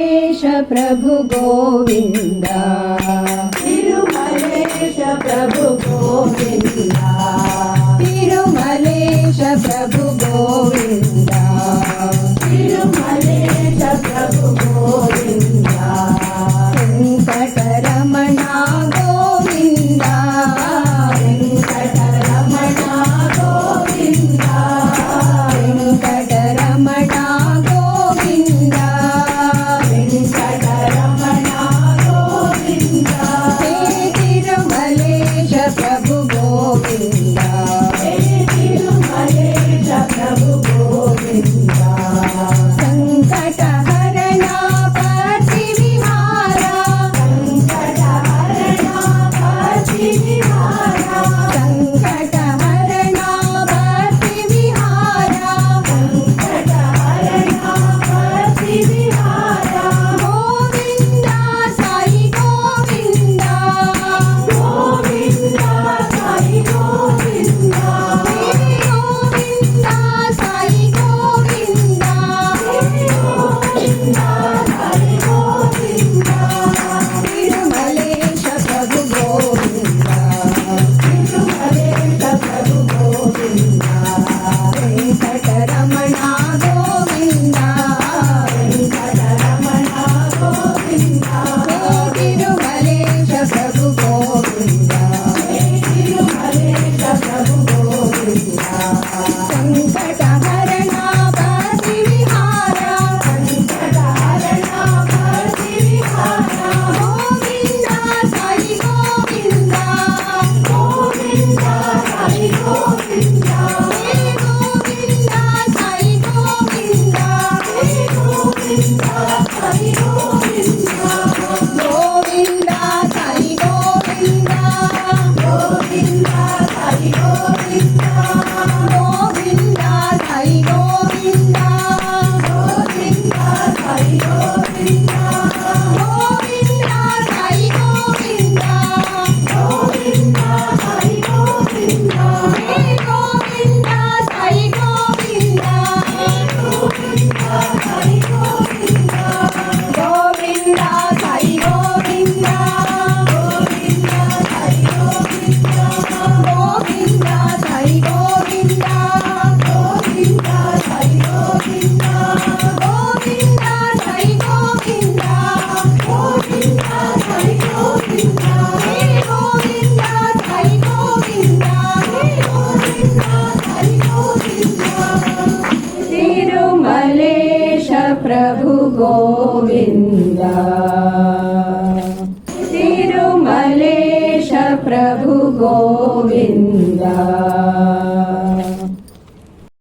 Tirumalesha Prabhu Govinda. Tirumalesha Prabhu Govinda. Tirumalesha Prabhu Prabhu Govinda. Tirumalesha Prabhu Govinda.